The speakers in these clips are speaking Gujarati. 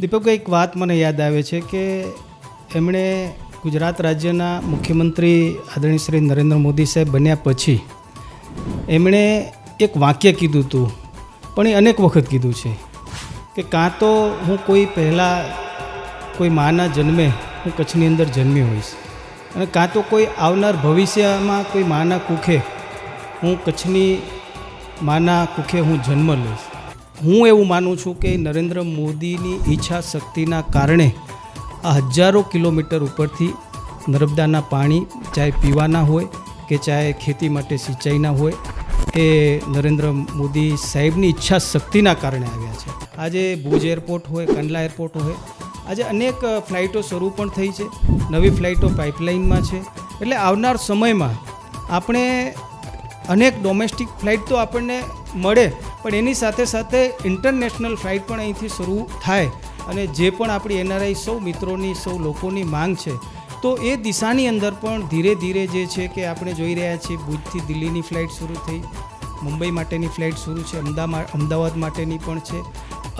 દીપકભાઈ એક વાત મને યાદ આવે છે કે એમણે ગુજરાત રાજ્યના મુખ્યમંત્રી આદરણીય શ્રી નરેન્દ્ર મોદી સાહેબ બન્યા પછી એમણે એક વાક્ય કીધું હતું, પણ એ અનેક વખત કીધું છે કે કાં તો હું કોઈ પહેલાં કોઈ માના જન્મે હું કચ્છની અંદર જન્મી હોઈશ અને કાં તો કોઈ આવનાર ભવિષ્યમાં કોઈ માના કુખે હું કચ્છની માના કુખે હું જન્મ લઈશ. હું એવું માનું છું કે નરેન્દ્ર મોદીની ઈચ્છા શક્તિના કારણે આ હજારો કિલોમીટર ઉપરથી નર્મદાના પાણી ચાહે પીવાના હોય કે ચાહે ખેતી માટે સિંચાઈના હોય એ નરેન્દ્ર મોદી સાહેબની ઈચ્છા શક્તિના કારણે આવ્યા છે. આજે ભુજ એરપોર્ટ હોય, કંડલા એરપોર્ટ હોય, આજે અનેક ફ્લાઇટો શરૂ પણ થઈ છે, નવી ફ્લાઇટો પાઇપલાઇનમાં છે. એટલે આવનાર સમયમાં આપણે અનેક ડોમેસ્ટિક ફ્લાઇટ તો આપણને મળે પણ એની સાથે સાથે ઇન્ટરનેશનલ ફ્લાઇટ પણ અહીંથી શરૂ થાય અને જે પણ આપણી એનઆરઆઈ સૌ મિત્રોની, સૌ લોકોની માંગ છે, તો એ દિશાની અંદર પણ ધીરે ધીરે જે છે કે આપણે જોઈ રહ્યા છીએ, ભુજથી દિલ્હીની ફ્લાઇટ શરૂ થઈ, મુંબઈ માટેની ફ્લાઇટ શરૂ છે અમદાવાદ માટેની પણ છે,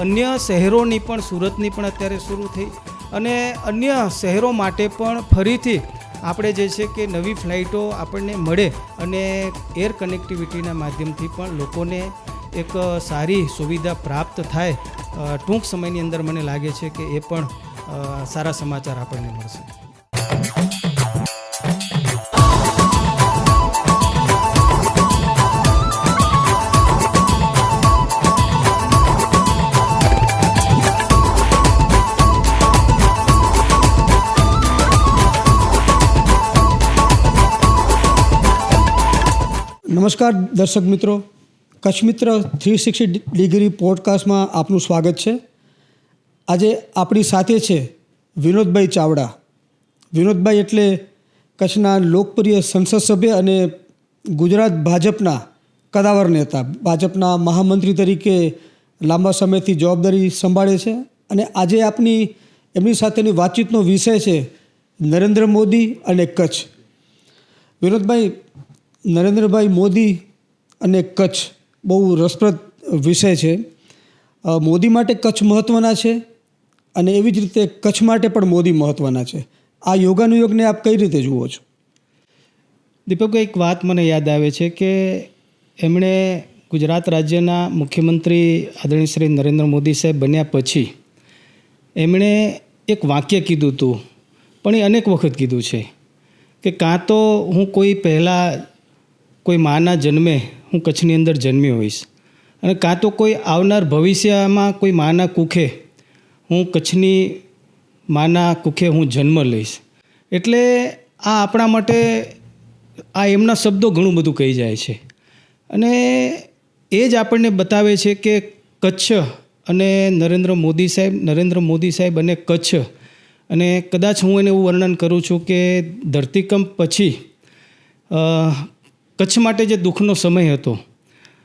અન્ય શહેરોની પણ, સુરતની પણ અત્યારે શરૂ થઈ અને અન્ય શહેરો માટે પણ ફરીથી આપણે જે છે કે નવી ફ્લાઇટો આપણને મળે અને એર કનેક્ટિવિટીના માધ્યમથી પણ લોકોને એક સારી સુવિધા પ્રાપ્ત થાય ટૂંક સમયની અંદર મને લાગે છે કે એ પણ સારા સમાચાર આપણને મળશે. નમસ્કાર દર્શક મિત્રો. કચ્છ મિત્ર થ્રી સિક્સટી ડિગ્રી પોડકાસ્ટમાં આપનું સ્વાગત છે. આજે આપણી સાથે છે વિનોદભાઈ ચાવડા. વિનોદભાઈ એટલે કચ્છના લોકપ્રિય સંસદ સભ્ય અને ગુજરાત ભાજપના કદાવર નેતા. ભાજપના મહામંત્રી તરીકે લાંબા સમયથી જવાબદારી સંભાળે છે અને આજે આપની એમની સાથેની વાતચીતનો વિષય છે નરેન્દ્ર મોદી અને કચ્છ. વિનોદભાઈ, નરેન્દ્રભાઈ મોદી અને કચ્છ બહુ રસપ્રદ વિષય છે. મોદી માટે કચ્છ મહત્ત્વના છે અને એવી જ રીતે કચ્છ માટે પણ મોદી મહત્ત્વના છે. આ યોગાનુયોગને આપ કઈ રીતે જુઓ છો? દીપક, એક વાત મને યાદ આવે છે કે એમણે ગુજરાત રાજ્યના મુખ્યમંત્રી આદરણીય શ્રી નરેન્દ્ર મોદી સાહેબ બન્યા પછી એમણે એક વાક્ય કીધું હતું, પણ એ અનેક વખત કીધું છે કે કાં તો હું કોઈ પહેલાં કોઈ માના જન્મે હું કચ્છની અંદર જન્મી હોઈશ. અને કાં તો કોઈ આવનાર ભવિષ્યમાં કોઈ માના કુખે હું કચ્છની માના કુખે હું જન્મ લઈશ. એટલે આ આપણા માટે આ એમના શબ્દો ઘણું બધું કહી જાય છે. અને એ જ આપણને બતાવે છે કે કચ્છ અને નરેન્દ્ર મોદી સાહેબ, નરેન્દ્ર મોદી સાહેબ અને કચ્છ. અને કદાચ હું એને એવું વર્ણન કરું છું કે ધરતીકંપ પછી કચ્છ માટે જે દુઃખનો સમય હતો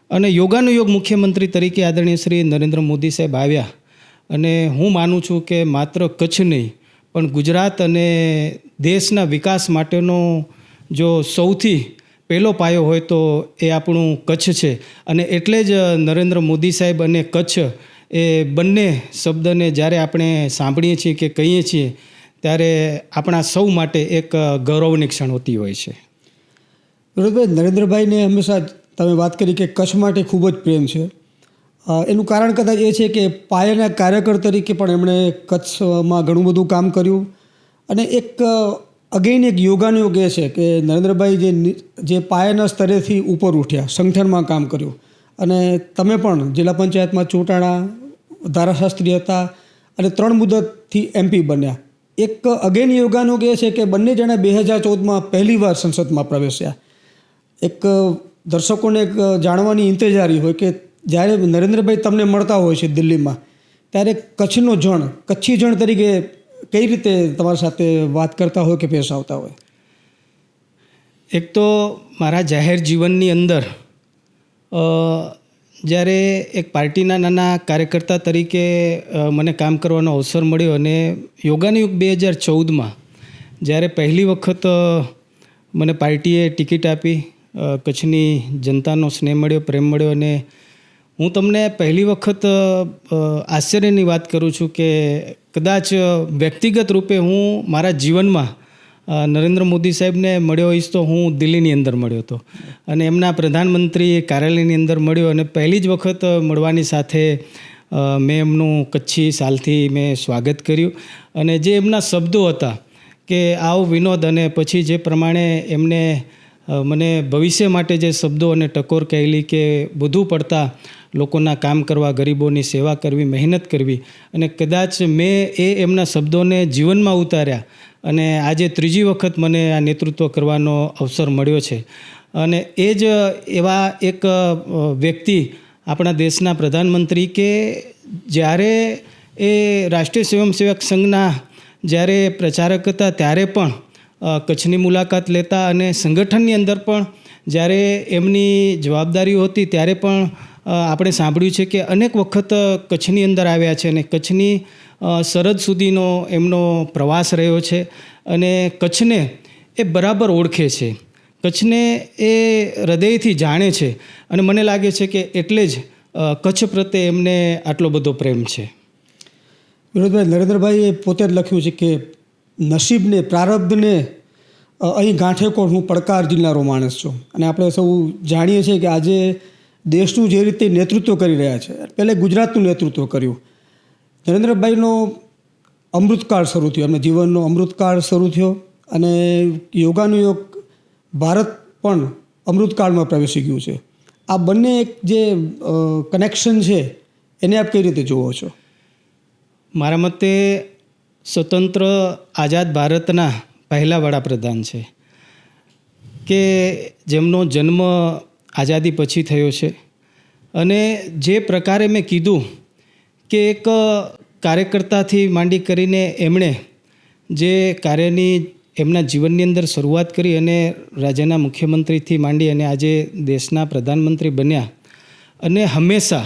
અને યોગાનુયોગ મુખ્યમંત્રી તરીકે આદરણીય શ્રી નરેન્દ્ર મોદી સાહેબ આવ્યા અને હું માનું છું કે માત્ર કચ્છ નહીં, પણ ગુજરાત અને દેશના વિકાસ માટેનો જો સૌથી પહેલો પાયો હોય તો એ આપણું કચ્છ છે. અને એટલે જ નરેન્દ્ર મોદી સાહેબ અને કચ્છ એ બંને શબ્દને જ્યારે આપણે સાંભળીએ છીએ કે કહીએ છીએ, ત્યારે આપણા સૌ માટે એક ગૌરવની ક્ષણ હોતી હોય છે. વિનોદભાઈ નરેન્દ્રભાઈને હંમેશા તમે વાત કરી કે કચ્છ માટે ખૂબ જ પ્રેમ છે. એનું કારણ કદાચ એ છે કે પાયાના કાર્યકર તરીકે પણ એમણે કચ્છમાં ઘણું બધું કામ કર્યું. અને એક અગેન એક યોગાનુયોગ એ છે કે નરેન્દ્રભાઈ જે જે પાયાના સ્તરેથી ઉપર ઉઠ્યા, સંગઠનમાં કામ કર્યું. અને તમે પણ જિલ્લા પંચાયતમાં ચૂંટાણા, ધારાશાસ્ત્રી હતા અને ત્રણ મુદતથી એમપી બન્યા. એક અગેન યોગાનુયોગ એ છે કે બંને જણા બે હજાર ચૌદમાં પહેલીવાર સંસદમાં પ્રવેશ્યા. એક દર્શકોને એક જાણવાની ઇંતજારી હોય કે જ્યારે નરેન્દ્રભાઈ તમને મળતા હોય છે દિલ્હીમાં, ત્યારે કચ્છનો જણ, કચ્છી જણ તરીકે કઈ રીતે તમારી સાથે વાત કરતા હોય કે પેશ આવતા હોય? એક તો મારા જાહેર જીવનની અંદર જ્યારે એક પાર્ટીના નાના કાર્યકર્તા તરીકે મને કામ કરવાનો અવસર મળ્યો અને યોગાનયુગ બે હજાર ચૌદમાં, જ્યારે પહેલી વખત મને પાર્ટીએ ટિકિટ આપી કચ્છની જનતાનો સ્નેહ મળ્યો, પ્રેમ મળ્યો અને હું તમને પહેલી વખત આશ્ચર્યની વાત કરું છું કે કદાચ વ્યક્તિગત રૂપે હું મારા જીવનમાં નરેન્દ્ર મોદી સાહેબને મળ્યો હોઈશ તો હું દિલ્હીની અંદર મળ્યો હતો. અને એમના પ્રધાનમંત્રી કાર્યાલયની અંદર મળ્યો અને પહેલી જ વખત મળવાની સાથે મેં એમનું કચ્છી સાલથી મેં સ્વાગત કર્યું. અને જે એમના શબ્દો હતા કે આવો વિનોદ અને પછી જે પ્રમાણે એમને મને ભવિષ્ય માટે જે શબ્દો અને ટકોર કહેલી કે બધું પડતા લોકોના કામ કરવા, ગરીબોની સેવા કરવી, મહેનત કરવી અને કદાચ મેં એ એમના શબ્દોને જીવનમાં ઉતાર્યા અને આજે ત્રીજી વખત મને આ નેતૃત્વ કરવાનો અવસર મળ્યો છે. અને એ જ એવા એક વ્યક્તિ આપણા દેશના પ્રધાનમંત્રી કે જ્યારે એ રાષ્ટ્રીય સ્વયંસેવક સંઘના જ્યારે પ્રચારક હતા ત્યારે પણ કચ્છની મુલાકાત લેતા અને સંગઠનની અંદર પણ જ્યારે એમની જવાબદારીઓ હતી ત્યારે પણ આપણે સાંભળ્યું છે કે અનેક વખત કચ્છની અંદર આવ્યા છે અને કચ્છની સરહદ સુધીનો એમનો પ્રવાસ રહ્યો છે અને કચ્છને એ બરાબર ઓળખે છે. કચ્છને એ હૃદયથી જાણે છે અને મને લાગે છે કે એટલે જ કચ્છ પ્રત્યે એમને આટલો બધો પ્રેમ છે. વિનોદભાઈ, નરેન્દ્રભાઈએ પોતે જ લખ્યું છે કે નસીબને, પ્રારબ્ધને અહીં ગાંઠે કોણ? હું પડકાર ઝીલનારો માણસ છું. અને આપણે સૌ જાણીએ છીએ કે આજે દેશનું જે રીતે નેતૃત્વ કરી રહ્યા છે, પહેલે ગુજરાતનું નેતૃત્વ કર્યું. નરેન્દ્રભાઈનો અમૃતકાળ શરૂ થયો, એમના જીવનનો અમૃતકાળ શરૂ થયો અને યોગાનુયોગ ભારત પણ અમૃતકાળમાં પ્રવેશી ગયું છે. આ બંને એક જે કનેક્શન છે, એને આપ કઈ રીતે જુઓ છો? મારા મતે સ્વતંત્ર આઝાદ ભારતના પહેલા વડાપ્રધાન છે કે જેમનો જન્મ આઝાદી પછી થયો છે. અને જે પ્રકારે મેં કીધું કે એક કાર્યકર્તાથી માંડી કરીને એમણે જે કાર્યની એમના જીવનની અંદર શરૂઆત કરી અને રાજ્યના મુખ્યમંત્રીથી માંડી અને આજે દેશના પ્રધાનમંત્રી બન્યા અને હંમેશા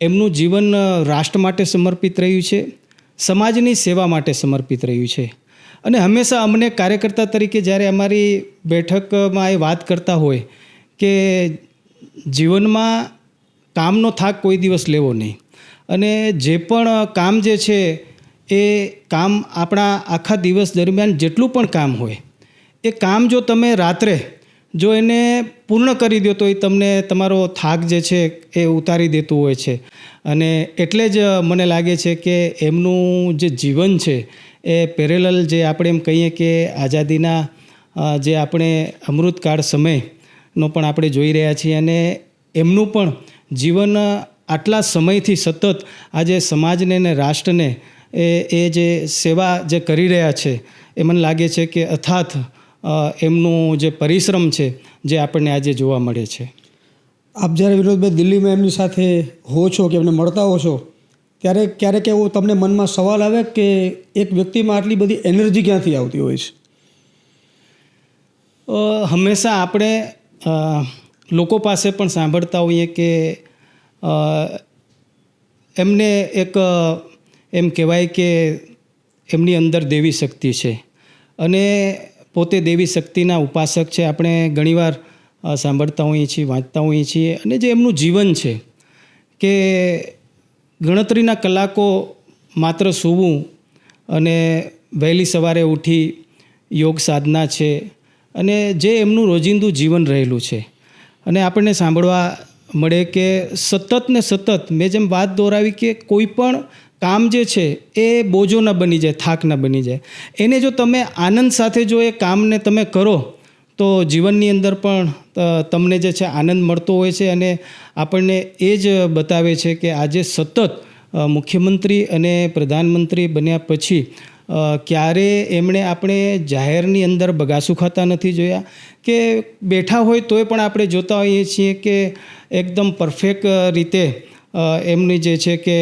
એમનું જીવન રાષ્ટ્ર માટે સમર્પિત રહ્યું છે. સમાજની સેવા માટે સમર્પિત રહ્યું છે. અને હંમેશા અમને કાર્યકર્તા તરીકે જ્યારે અમારી બેઠકમાં એ વાત કરતા હોય કે જીવનમાં કામનો થાક કોઈ દિવસ લેવો નહીં. અને જે પણ કામ જે છે એ કામ આપણા આખા દિવસ દરમિયાન જેટલું પણ કામ હોય, એ કામ જો તમે રાત્રે જો એને પૂર્ણ કરી દો તો એ તમને તમારો થાક જે છે એ ઉતારી દેતું હોય છે. અને એટલે જ મને લાગે છે કે એમનું જે જીવન છે એ પેરેલલ જે આપણે એમ કહીએ કે આઝાદીના જે આપણે અમૃતકાળ સમયનો પણ આપણે જોઈ રહ્યા છીએ અને એમનું પણ જીવન આટલા સમયથી સતત આજે સમાજને અને રાષ્ટ્રને એ એ જે સેવા જે કરી રહ્યા છે એ મને લાગે છે કે અથાત અ, એમનું જે પરિશ્રમ છે જે આપણને આજે જોવા મળે છે. આપ જ્યારે વિનોદભાઈ દિલ્હીમાં એમની સાથે હો છો કે એમને મળતા હો છો ત્યારે ક્યારેક એવો તમને મનમાં સવાલ આવે કે એક વ્યક્તિમાં આટલી બધી એનર્જી ક્યાંથી આવતી હોય છે? હંમેશા આપણે લોકો પાસે પણ સાંભળતા હોઈએ કે એમને એક એમ કહેવાય કે એમની અંદર દેવી શક્તિ છે. અને પોતે દેવી શક્તિના ઉપાસક છે. આપણે ઘણીવાર સાંભળતા હોઈએ છીએ, વાંચતા હોઈએ છીએ અને જે એમનું જીવન છે કે ગણતરીના કલાકો માત્ર સૂવું અને વહેલી સવારે ઉઠી યોગ સાધના છે અને જે એમનું રોજિંદુ જીવન રહેલું છે. અને આપણને સાંભળવા મળે કે સતત ને સતત મેં જેમ વાત દોરાવી કે કોઈ પણ કામ જે છે, એ બોજો ન બની જાય, થાક ન બની જાય. એને જો તમે આનંદ સાથે જો એ કામને તમે કરો, તો જીવનની અંદર પણ તમને જે છે આનંદ મળતો હોય છે અને આપણને એ જ બતાવે છે કે આજે સતત મુખ્યમંત્રી અને પ્રધાનમંત્રી બન્યા પછી ક્યારે એમણે આપણે જાહેરની અંદર બગાસું ખાતા નથી જોયા? કે બેઠા હોય તોય પણ આપણે જોતા હોઈએ છીએ કે એકદમ પરફેક્ટ રીતે એમની જે છે કે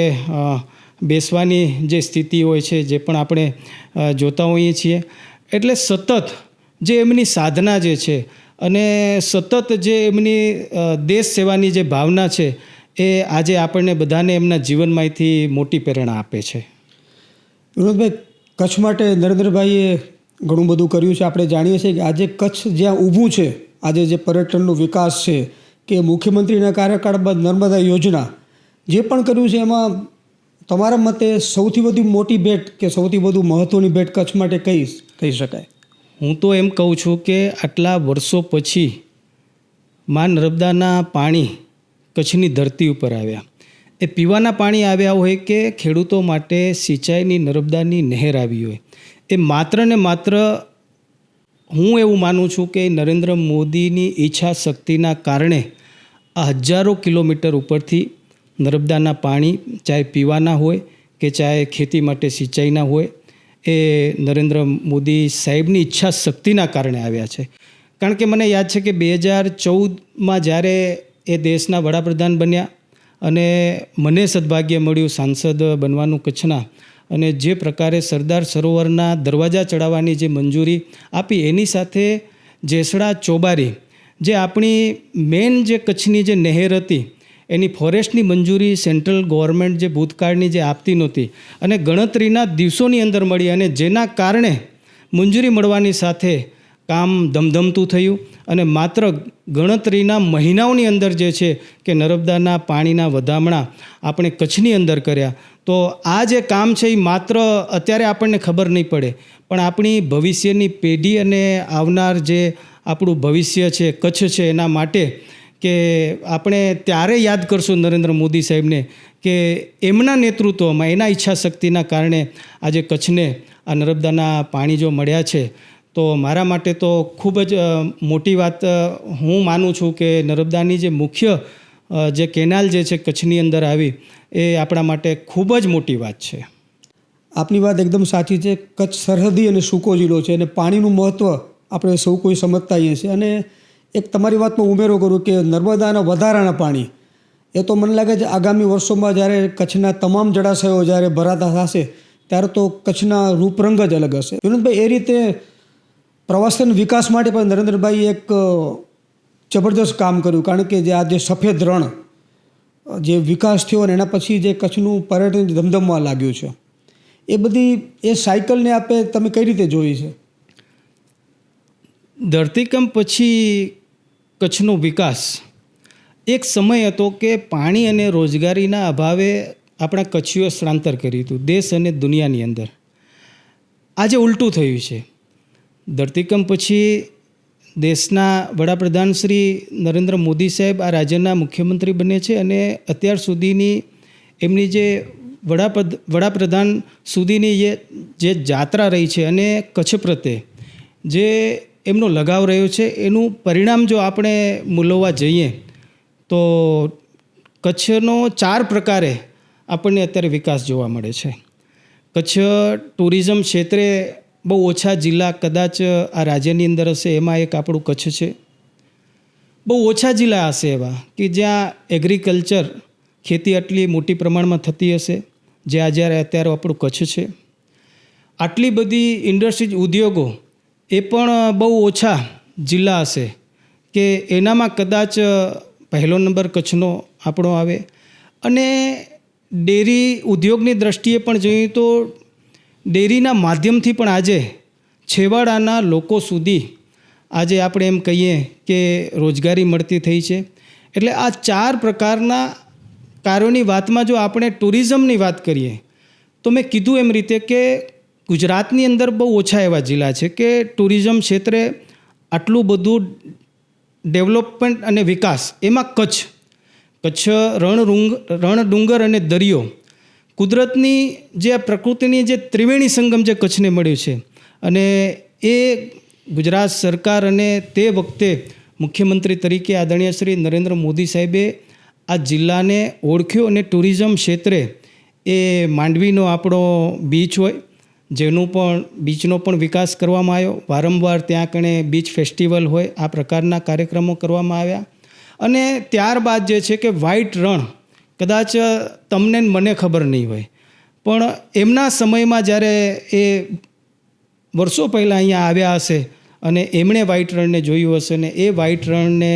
બેસવાની જે સ્થિતિ હોય છે, જે પણ આપણે જોતા હોઈએ છીએ. એટલે સતત જે એમની સાધના જે છે અને સતત જે એમની દેશ સેવાની જે ભાવના છે, એ આજે આપણને બધાને એમના જીવનમાંથી મોટી પ્રેરણા આપે છે. વિનોદભાઈ, કચ્છ માટે નરેન્દ્રભાઈએ ઘણું બધું કર્યું છે. આપણે જાણીએ છીએ કે આજે કચ્છ જ્યાં ઊભું છે, આજે જે પર્યટનનો વિકાસ છે, કે મુખ્યમંત્રીના કાર્યકાળ બાદ નર્મદા યોજના, જે પણ કર્યું છે, એમાં તમારા મતે સૌથી વધુ મોટી ભેટ કે સૌથી વધુ મહત્ત્વની ભેટ કચ્છ માટે કઈ કહી શકાય? હું તો એમ કહું છું કે આટલા વર્ષો પછી માં નર્મદાના પાણી કચ્છની ધરતી ઉપર આવ્યા. એ પીવાના પાણી આવ્યા હોય કે ખેડૂતો માટે સિંચાઈની નર્મદાની નહેર આવી હોય. એ માત્ર ને માત્ર હું એવું માનું છું કે નરેન્દ્ર મોદીની ઈચ્છા શક્તિના કારણે આ હજારો કિલોમીટર ઉપરથી નર્મદાના પાણી ચાહે પીવાના હોય કે ચાહે ખેતી માટે સિંચાઈના હોય, એ નરેન્દ્ર મોદી સાહેબની ઈચ્છા શક્તિના કારણે આવ્યા છે. કારણ કે મને યાદ છે કે બે હજાર ચૌદમાં જ્યારે એ દેશના વડાપ્રધાન બન્યા અને મને સદભાગ્ય મળ્યું સાંસદ બનવાનું કચ્છના અને જે પ્રકારે સરદાર સરોવરના દરવાજા ચડાવવાની જે મંજૂરી આપી, એની સાથે જેસડા ચોબારી, જે આપણી મેન જે કચ્છની જે નહેર હતી એની ફોરેસ્ટની મંજૂરી સેન્ટ્રલ ગવર્મેન્ટ જે ભૂતકાળની જે આપતી નહોતી અને ગણતરીના દિવસોની અંદર મળી અને જેના કારણે મંજૂરી મળવાની સાથે કામ ધમધમતું થયું અને માત્ર ગણતરીના મહિનાઓની અંદર જે છે કે નર્મદાના પાણીના વધામણા આપણે કચ્છની અંદર કર્યા, તો આ જે કામ છે એ માત્ર અત્યારે આપણને ખબર નહીં પડે, પણ આપણી ભવિષ્યની પેઢી અને આવનાર જે આપણું ભવિષ્ય છે, કચ્છ છે, એના માટે કે આપણે ત્યારે યાદ કરશું નરેન્દ્ર મોદી સાહેબને કે એમના નેતૃત્વમાં, એના ઈચ્છા શક્તિના કારણે આજે કચ્છને આ નર્મદાના પાણી જો મળ્યા છે, તો મારા માટે તો ખૂબ જ મોટી વાત હું માનું છું કે નર્મદાની જે મુખ્ય જે કેનાલ જે છે કચ્છની અંદર આવી, એ આપણા માટે ખૂબ જ મોટી વાત છે. આપની વાત એકદમ સાચી છે. કચ્છ સરહદી અને સૂકો જિલ્લો છે અને પાણીનું મહત્ત્વ આપણે સૌ કોઈ સમજતા હોઈએ છીએ અને એક તમારી વાતમાં ઉમેરો કરું કે નર્મદાના વધારાના પાણી, એ તો મને લાગે છે આગામી વર્ષોમાં જ્યારે કચ્છના તમામ જળાશયો જ્યારે ભરાતા થશે, ત્યારે તો કચ્છના રૂપરંગ જ અલગ હશે. વિનોદભાઈ, એ રીતે પ્રવાસન વિકાસ માટે પણ નરેન્દ્રભાઈ એક જબરદસ્ત કામ કર્યું. કારણ કે જે આ જે સફેદ રણ, જે વિકાસ થયો અને એના પછી જે કચ્છનું પર્યટન ધમધમવા લાગ્યું છે. એ બધી, એ સાયકલને આપે તમે કઈ રીતે જોઈ છે? ધરતીકંપ પછી કચ્છનો વિકાસ. એક સમય હતો કે પાણી અને રોજગારીના અભાવે આપણા કચ્છીઓ સ્થળાંતર કર્યું હતું, દેશ અને દુનિયાની અંદર. આજે ઉલટું થયું છે. ધરતીકંપ પછી દેશના વડાપ્રધાન શ્રી નરેન્દ્ર મોદી સાહેબ આ રાજ્યના મુખ્યમંત્રી બને છે અને અત્યાર સુધીની એમની જે વડાપ્રધ વડાપ્રધાન સુધીની જે જાત્રા રહી છે અને કચ્છ પ્રત્યે જે એમનો લગાવ રહ્યો છે, એનું પરિણામ જો આપણે મૂલવવા જઈએ, તો કચ્છનો ચાર પ્રકારે આપણને અત્યારે વિકાસ જોવા મળે છે. કચ્છ ટુરિઝમ ક્ષેત્રે બહુ ઓછા જિલ્લા કદાચ આ રાજ્યની અંદર હશે, એમાં એક આપણું કચ્છ છે. બહુ ઓછા જિલ્લા હશે એવા કે જ્યાં એગ્રીકલ્ચર ખેતી આટલી મોટી પ્રમાણમાં થતી હશે, જે આ જ્યારે અત્યારે આપણું કચ્છ છે. આટલી બધી ઇન્ડસ્ટ્રીઝ ઉદ્યોગો એ પણ બહુ ઓછા જિલ્લા હશે કે એનામાં કદાચ પહેલો નંબર કચ્છનો આપણો આવે. અને ડેરી ઉદ્યોગની દ્રષ્ટિએ પણ જોઈએ તો ડેરીના માધ્યમથી પણ આજે છેવાડાના લોકો સુધી આજે આપણે એમ કહીએ કે રોજગારી મળતી થઈ છે. એટલે આ ચાર પ્રકારના કાર્યોની વાતમાં જો આપણે ટુરિઝમની વાત કરીએ, તો મેં કીધું એમ રીતે કે ગુજરાતની અંદર બહુ ઓછા એવા જિલ્લા છે કે ટુરિઝમ ક્ષેત્રે આટલું બધું ડેવલપમેન્ટ અને વિકાસ એમાં કચ્છ કચ્છ રણ રૂંગ રણ ડુંગર અને દરિયો, કુદરતની જે આ પ્રકૃતિની જે ત્રિવેણી સંગમ જે કચ્છને મળ્યું છે અને એ ગુજરાત સરકાર અને તે વખતે મુખ્યમંત્રી તરીકે આદરણીય શ્રી નરેન્દ્ર મોદી સાહેબે આ જિલ્લાને ઓળખ્યો અને ટુરિઝમ ક્ષેત્રે એ માંડવીનો આપણો બીચ હોય જેનું પણ, બીચનો પણ વિકાસ કરવામાં આવ્યો. વારંવાર ત્યાં કણે બીચ ફેસ્ટિવલ હોય, આ પ્રકારના કાર્યક્રમો કરવામાં આવ્યા. અને ત્યારબાદ જે છે કે વ્હાઇટ રણ, કદાચ તમને મને ખબર નહીં હોય, પણ એમના સમયમાં જ્યારે એ વર્ષો પહેલાં અહીંયા આવ્યા હશે અને એમણે વ્હાઇટ રણને જોયું હશે ને એ વ્હાઇટ રણને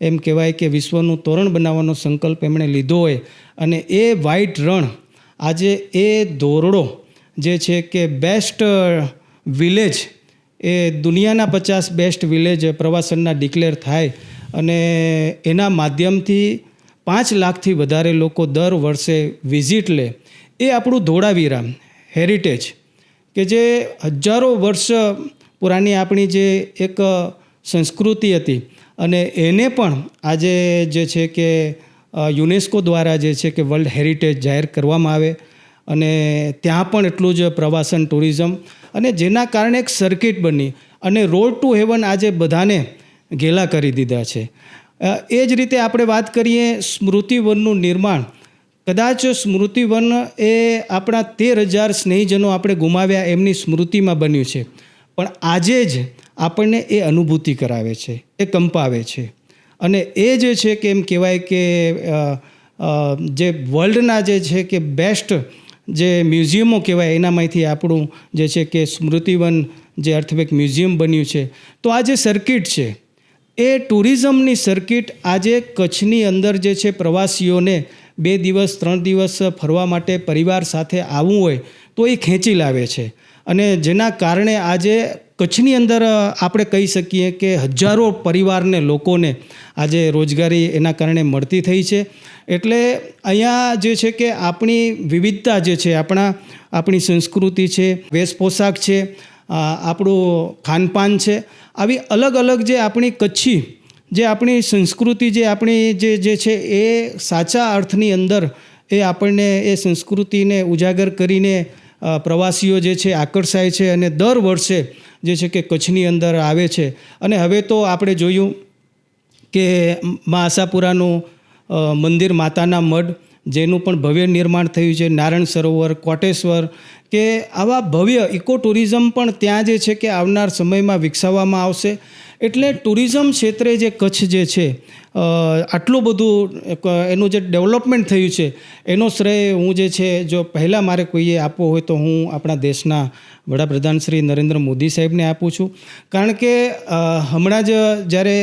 એમ કહેવાય કે વિશ્વનું તોરણ બનાવવાનો સંકલ્પ એમણે લીધો હોય અને એ વ્હાઇટ રણ આજે એ ધોરડો જે છે કે બેસ્ટ વિલેજ એ દુનિયાના પચાસ બેસ્ટ વિલેજ પ્રવાસનના ડિક્લેર થાય અને એના માધ્યમથી પાંચ લાખથી વધારે લોકો દર વર્ષે વિઝિટ લે. એ આપણું ધોળાવીરા હેરિટેજ કે જે હજારો વર્ષ પુરાની આપણી જે એક સંસ્કૃતિ હતી અને એને પણ આજે જે છે કે યુનેસ્કો દ્વારા જે છે કે વર્લ્ડ હેરિટેજ જાહેર કરવામાં આવે અને ત્યાં પણ એટલું જ પ્રવાસન ટુરિઝમ. અને જેના કારણે એક સર્કિટ બની અને રોડ ટુ હેવન આજે બધાને ઘેલા કરી દીધા છે. એ જ રીતે આપણે વાત કરીએ સ્મૃતિવનનું નિર્માણ. કદાચ સ્મૃતિવન એ આપણા તેર હજાર સ્નેહીજનો આપણે ગુમાવ્યા એમની સ્મૃતિમાં બન્યું છે. પણ આજે જ આપણને એ અનુભૂતિ કરાવે છે, એ કંપાવે છે. અને એ જે છે કે એમ કહેવાય કે જે વર્લ્ડના જે છે કે બેસ્ટ જે મ્યુઝિયમો કહેવાય, એનામાંથી આપણું જે છે કે સ્મૃતિવન જે અર્થવેક મ્યુઝિયમ બન્યું છે. તો આ જે સર્કિટ છે, એ ટુરિઝમની સર્કિટ આજે કચ્છની અંદર જે છે પ્રવાસીઓને બે દિવસ, ત્રણ દિવસ ફરવા માટે પરિવાર સાથે આવવું હોય તો એ ખેંચી લાવે છે. અને જેના કારણે આજે કચ્છની અંદર આપણે કહી શકીએ કે હજારો પરિવારને લોકોને આજે રોજગારી એના કારણે મળતી થઈ છે. એટલે અહીંયા જે છે કે આપણી વિવિધતા જે છે, આપણા, આપણી સંસ્કૃતિ છે વેશ પોશાક છે આપણું ખાનપાન છે, આવી અલગ અલગ જે આપણી કચ્છી, જે આપણી સંસ્કૃતિ જે આપણી જે જે છે એ સાચા અર્થની અંદર એ આપણને એ સંસ્કૃતિને ઉજાગર કરીને પ્રવાસીઓ જે છે આકર્ષાય છે અને દર વર્ષે જે છે કે કચ્છની અંદર આવે છે. અને હવે તો આપણે જોયું કે મા આશાપુરાનું મંદિર માતાના મઢ, જેનું પણ ભવ્ય નિર્માણ થયું છે, નારાયણ સરોવર, કોટેશ્વર, કે આવા ભવ્ય ઇકો ટુરિઝમ પણ ત્યાં જે છે કે આવનાર સમયમાં વિકસાવવામાં આવશે. એટલે ટુરિઝમ ક્ષેત્રે જે કચ્છ જે છે આટલું બધું એનું જે ડેવલપમેન્ટ થયું છે, એનો શ્રેય હું જે છે, જો પહેલાં મારે કોઈએ આપવો હોય તો હું આપણા દેશના વડાપ્રધાન શ્રી નરેન્દ્ર મોદી સાહેબને આપું છું. કારણ કે હમણાં જ જ્યારે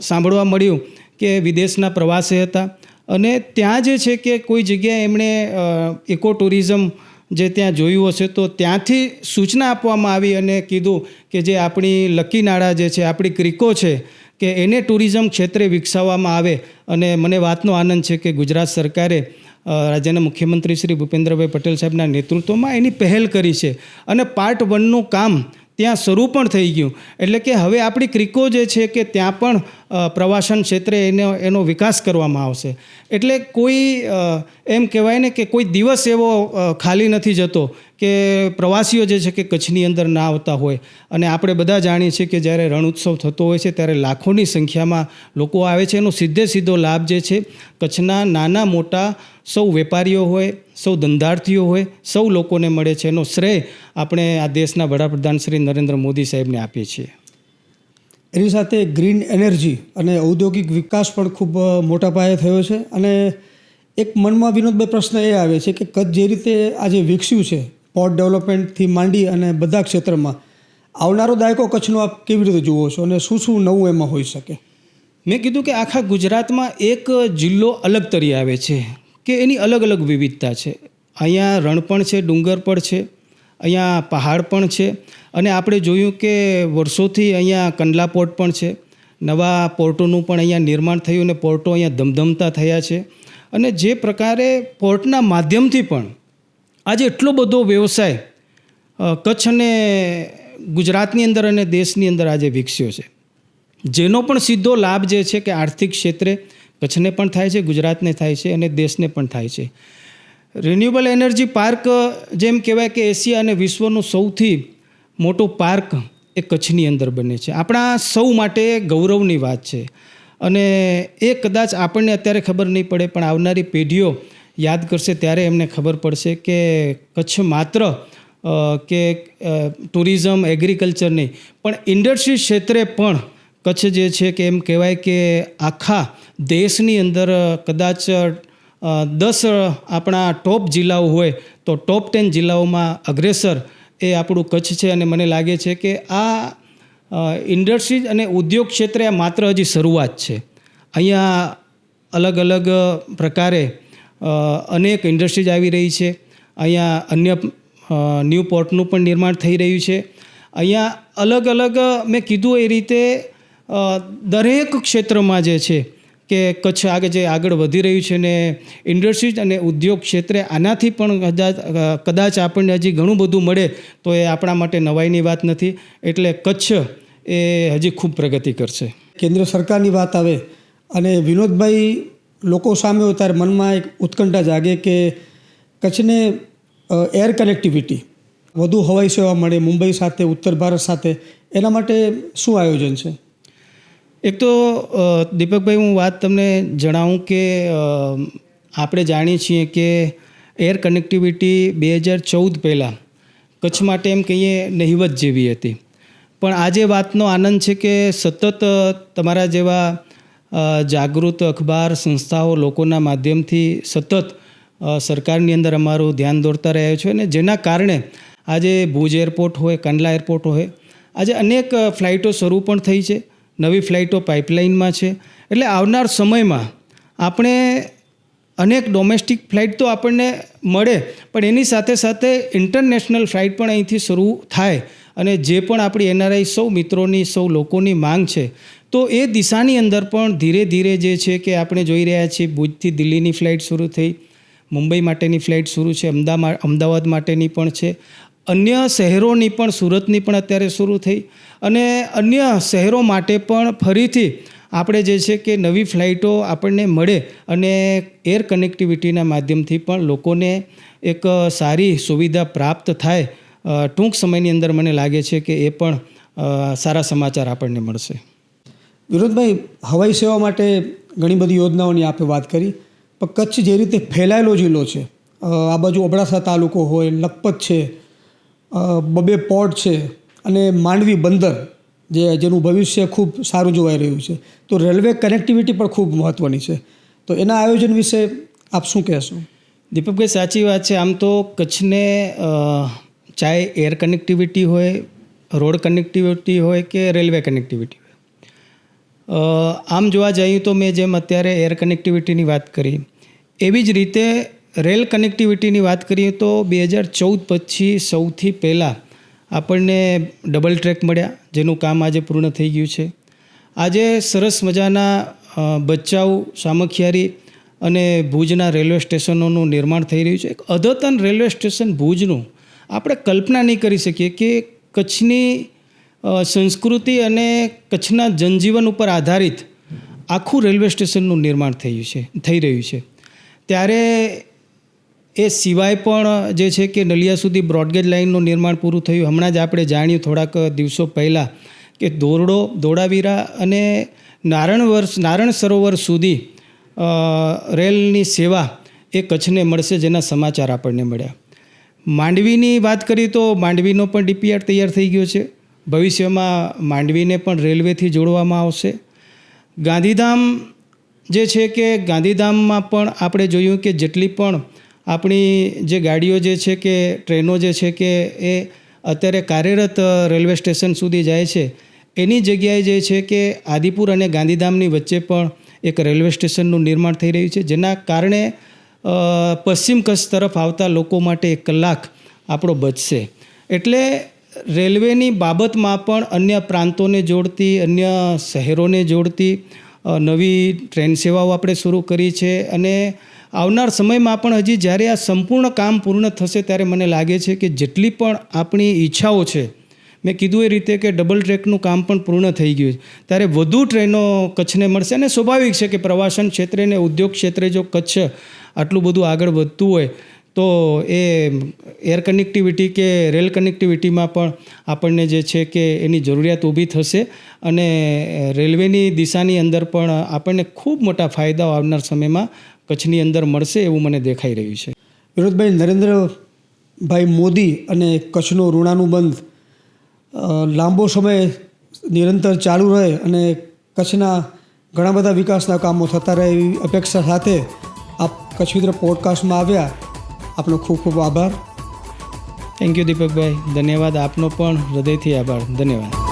સાંભળવા મળ્યું કે વિદેશના પ્રવાસે હતા અને ત્યાં જે છે કે કોઈ જગ્યાએ એમણે ઇકો ટુરિઝમ જે ત્યાં જોયું હશે, તો ત્યાંથી સૂચના આપવામાં આવી અને કીધું કે જે આપણી લકી નાળા જે છે, આપણી ક્રિકો છે, કે એને ટુરિઝમ ક્ષેત્રે વિકસાવવામાં આવે. અને મને વાતનો આનંદ છે કે ગુજરાત સરકારે રાજ્યના મુખ્યમંત્રી શ્રી ભૂપેન્દ્રભાઈ પટેલ સાહેબના નેતૃત્વમાં એની પહેલ કરી છે. અને પાર્ટ વનનું કામ ત્યાં શરૂ પણ થઈ ગયું. એટલે કે હવે આપણી ક્રિકો જે છે કે ત્યાં પણ પ્રવાસન ક્ષેત્રે એનો એનો વિકાસ કરવામાં આવશે. એટલે કોઈ એમ કહેવાય ને કે કોઈ દિવસ એવો ખાલી નથી જતો કે પ્રવાસીઓ જે છે કે કચ્છની અંદર ના આવતા હોય. અને આપણે બધા જાણીએ છીએ કે જ્યારે રણ ઉત્સવ થતો હોય છે ત્યારે લાખોની સંખ્યામાં લોકો આવે છે. એનો સીધે સીધો લાભ જે છે, કચ્છના નાના મોટા સૌ વેપારીઓ હોય, સૌ ધંધાર્થીઓ હોય, સૌ લોકોને મળે છે. એનો શ્રેય આપણે આ દેશના વડાપ્રધાન શ્રી નરેન્દ્ર મોદી સાહેબને આપીએ છીએ. એની સાથે ગ્રીન એનર્જી અને ઔદ્યોગિક વિકાસ પણ ખૂબ મોટા પાયે થયો છે. અને એક મનમાં વિનોદભાઈ પ્રશ્ન એ આવે છે કે કચ્છ જે રીતે આજે વિકસ્યું છે, પોર્ટ ડેવલપમેન્ટથી માંડી અને બધા ક્ષેત્રમાં, આવનારો દાયકો કચ્છનો આપ કેવી રીતે જુઓ છો અને શું શું નવું એમાં હોઈ શકે? મેં કીધું કે આખા ગુજરાતમાં એક જિલ્લો અલગ તરી આવે છે, કે એની અલગ અલગ વિવિધતા છે. અહીંયા રણ પણ છે, ડુંગર પણ છે અહીંયા પહાડ પણ છે અને આપણે જોયું કે વર્ષોથી અહીંયા કંડલા પોર્ટ પણ છે. નવા પોર્ટોનું પણ અહીંયા નિર્માણ થયું અને પોર્ટો અહીંયા ધમધમતા થયા છે. અને જે પ્રકારે પોર્ટના માધ્યમથી પણ આજે એટલો બધો વ્યવસાય કચ્છ અને ગુજરાતની અંદર અને દેશની અંદર આજે વિકસ્યો છે. જેનો પણ સીધો લાભ જે છે કે આર્થિક ક્ષેત્રે કચ્છને પણ થાય છે, ગુજરાતને થાય છે અને દેશને પણ થાય છે. રિન્યુએબલ એનર્જી પાર્ક જેમ કહેવાય કે એશિયા અને વિશ્વનો સૌથી મોટો પાર્ક એ કચ્છની અંદર બને છે. આપણા સૌ માટે ગૌરવની વાત છે. અને એ કદાચ આપણને અત્યારે ખબર નહીં પડે, પણ આવનારી પેઢીઓ યાદ કરશે ત્યારે એમને ખબર પડશે કે કચ્છ માત્ર કે ટુરિઝમ, એગ્રીકલ્ચર નહીં, પણ ઇન્ડસ્ટ્રી ક્ષેત્રે પણ કચ્છ જે છે કે એમ કહેવાય કે આખા દેશની અંદર કદાચ દસ આપણા ટોપ જિલ્લાઓ હોય તો ટોપ ટેન જિલ્લાઓમાં અગ્રેસર એ આપણું કચ્છ છે અને મને લાગે છે કે આ ઇન્ડસ્ટ્રીઝ અને ઉદ્યોગ ક્ષેત્રે આ માત્ર હજી શરૂઆત છે. અહીંયા અલગ અલગ પ્રકારે અનેક ઇન્ડસ્ટ્રીઝ આવી રહી છે. અહીંયા અન્ય ન્યૂ પોર્ટનું પણ નિર્માણ થઈ રહ્યું છે. અહીંયા અલગ અલગ મેં કીધું એ રીતે દરેક ક્ષેત્રમાં જે છે કે કચ્છ આગળ જે આગળ વધી રહ્યું છે ને ઇન્ડસ્ટ્રીઝ અને ઉદ્યોગ ક્ષેત્રે આનાથી પણ કદાચ કદાચ આપણને હજી ઘણું બધું મળે તો એ આપણા માટે નવાઈની વાત નથી. એટલે કચ્છ એ હજી ખૂબ પ્રગતિ કરશે. કેન્દ્ર સરકારની વાત આવે અને વિનોદભાઈ લોકો સામે હોય ત્યારે મનમાં એક ઉત્કંઠા જાગે કે કચ્છને એર કનેક્ટિવિટી વધુ હવાઈ સેવા મળે, મુંબઈ સાથે, ઉત્તર ભારત સાથે, એના માટે શું આયોજન છે? એક તો દીપકભાઈ, હું વાત તમને જણાવું કે આપણે જાણીએ છીએ કે એર કનેક્ટિવિટી બે હજાર ચૌદ પહેલાં કચ્છ માટે એમ કહીએ નહિવત જેવી હતી. પણ આજે વાતનો આનંદ છે કે સતત તમારા જેવા જાગૃત અખબાર સંસ્થાઓ લોકોના માધ્યમથી સતત સરકારની અંદર અમારું ધ્યાન દોરતા રહ્યા છે અને જેના કારણે આજે ભુજ એરપોર્ટ હોય, કંડલા એરપોર્ટ હોય, આજે અનેક ફ્લાઇટો શરૂ પણ થઈ છે. નવી ફ્લાઇટો પાઇપલાઇનમાં છે. એટલે આવનાર સમયમાં આપણે અનેક ડોમેસ્ટિક ફ્લાઇટ તો આપણને મળે, પણ એની સાથે સાથે ઇન્ટરનેશનલ ફ્લાઇટ પણ અહીંથી શરૂ થાય અને જે પણ આપણી એનઆરઆઈ સૌ મિત્રોની, સૌ લોકોની માંગ છે, તો એ દિશાની અંદર પણ ધીરે ધીરે જે છે કે આપણે જોઈ રહ્યા છીએ, ભુજથી દિલ્હીની ફ્લાઇટ શરૂ થઈ, મુંબઈ માટેની ફ્લાઇટ શરૂ છે અમદાવાદ અમદાવાદ માટેની પણ છે. અન્ય શહેરોની પણ, સુરતની પણ અત્યારે શરૂ થઈ અને અન્ય શહેરો માટે પણ ફરીથી આપણે જે છે કે નવી ફ્લાઇટો આપણને મળે અને એર કનેક્ટિવિટીના માધ્યમથી પણ લોકોને એક સારી સુવિધા પ્રાપ્ત થાય ટૂંક સમયની અંદર મને લાગે છે કે એ પણ સારા સમાચાર આપણને મળશે. વિનોદભાઈ, હવાઈ સેવા માટે ઘણી બધી યોજનાઓની આપણે વાત કરી, પણ કચ્છ જે રીતે ફેલાયેલો જિલ્લો છે આ બાજુ અબડાસા તાલુકો હોય, લખપત છે અ, બબે પોર્ટ છે અને માંડવી બંદર જે જેનું ભવિષ્ય ખૂબ સારું જોવાઈ રહ્યું છે. તો રેલવે કનેક્ટિવિટી પણ ખૂબ મહત્ત્વની છે. તો એના આયોજન વિશે આપ શું કહેશો? દીપકભાઈ સાચી વાત છે. આમ તો કચ્છને ચાહે એર કનેક્ટિવિટી હોય રોડ કનેક્ટિવિટી હોય કે રેલવે કનેક્ટિવિટી હોય. આમ જોવા જઈએ તો મેં જેમ અત્યારે એર કનેક્ટિવિટીની વાત કરી એવી જ રીતે રેલ કનેક્ટિવિટીની વાત કરીએ તો બે હજાર ચૌદ પછી સૌથી પહેલાં આપણને ડબલ ટ્રેક મળ્યા, જેનું કામ આજે પૂર્ણ થઈ ગયું છે. આજે સરસ મજાના ભચાઉ સામખિયારી અને ભુજના રેલવે સ્ટેશનોનું નિર્માણ થઈ રહ્યું છે. એક અદ્યતન રેલવે સ્ટેશન ભુજનું આપણે કલ્પના નહીં કરી શકીએ કે કચ્છની સંસ્કૃતિ અને કચ્છના જનજીવન ઉપર આધારિત આખું રેલવે સ્ટેશનનું નિર્માણ થયું છે, થઈ રહ્યું છે. ત્યારે એ સિવાય પણ જે છે કે નલિયા સુધી બ્રોડગેજ લાઇનનું નિર્માણ પૂરું થયું. હમણાં જ આપણે જાણ્યું થોડાક દિવસો પહેલાં કે દોરડો ધોળાવીરા અને નારણ વર્ષ, નારણ સરોવર સુધી રેલની સેવા એ કચ્છને મળશે જેના સમાચાર આપણને મળ્યા. માંડવીની વાત કરીએ તો માંડવીનો પણ ડીપીઆર તૈયાર થઈ ગયો છે. ભવિષ્યમાં માંડવીને પણ રેલવેથી જોડવામાં આવશે. ગાંધીધામ જે છે કે ગાંધીધામમાં પણ આપણે જોયું કે જેટલી પણ આપણી જે ગાડીઓ જે છે કે ટ્રેનો જે છે કે એ અત્યારે કાર્યરત રેલવે સ્ટેશન સુધી જાય છે. એની જગ્યાએ જે છે કે આદિપુર અને ગાંધીધામની વચ્ચે પણ એક રેલવે સ્ટેશનનું નિર્માણ થઈ રહ્યું છે. જેના કારણે પશ્ચિમ કચ્છ તરફ આવતા લોકો માટે એક કલાક આપણો બચશે. એટલે રેલવેની બાબતમાં પણ અન્ય પ્રાંતોને જોડતી, અન્ય શહેરોને જોડતી નવી ટ્રેન સેવાઓ આપણે શરૂ કરી છે. અને આવનાર સમયમાં પણ હજી જ્યારે આ સંપૂર્ણ કામ પૂર્ણ થશે ત્યારે મને લાગે છે કે જેટલી પણ આપણી ઈચ્છાઓ છે, મેં કીધું એ રીતે કે ડબલ ટ્રેકનું કામ પણ પૂર્ણ થઈ ગયું છે. ત્યારે વધુ ટ્રેનો કચ્છને મળશે અને સ્વાભાવિક છે કે પ્રવાસન ક્ષેત્રે ને ઉદ્યોગ ક્ષેત્રે જો કચ્છ આટલું બધું આગળ વધતું હોય, તો એ એર કનેક્ટિવિટી કે રેલ કનેક્ટિવિટીમાં પણ આપણને જે છે કે એની જરૂરિયાત ઊભી થશે અને રેલવેની દિશાની અંદર પણ આપણને ખૂબ મોટા ફાયદાઓ આવનાર સમયમાં કચ્છની અંદર મળશે એવું મને દેખાઈ રહ્યું છે. વિનોદભાઈ નરેન્દ્રભાઈ મોદી અને કચ્છનો ઋણાનુબંધ લાંબો સમય નિરંતર ચાલુ રહે અને કચ્છના ઘણા બધા વિકાસના કામો થતા રહે એવી અપેક્ષા સાથે આપ કચ્છ મિત્ર પોડકાસ્ટમાં આવ્યા. આપનો ખૂબ ખૂબ આભાર. થેન્ક યુ દીપકભાઈ. ધન્યવાદ. આપનો પણ હૃદયથી આભાર. ધન્યવાદ.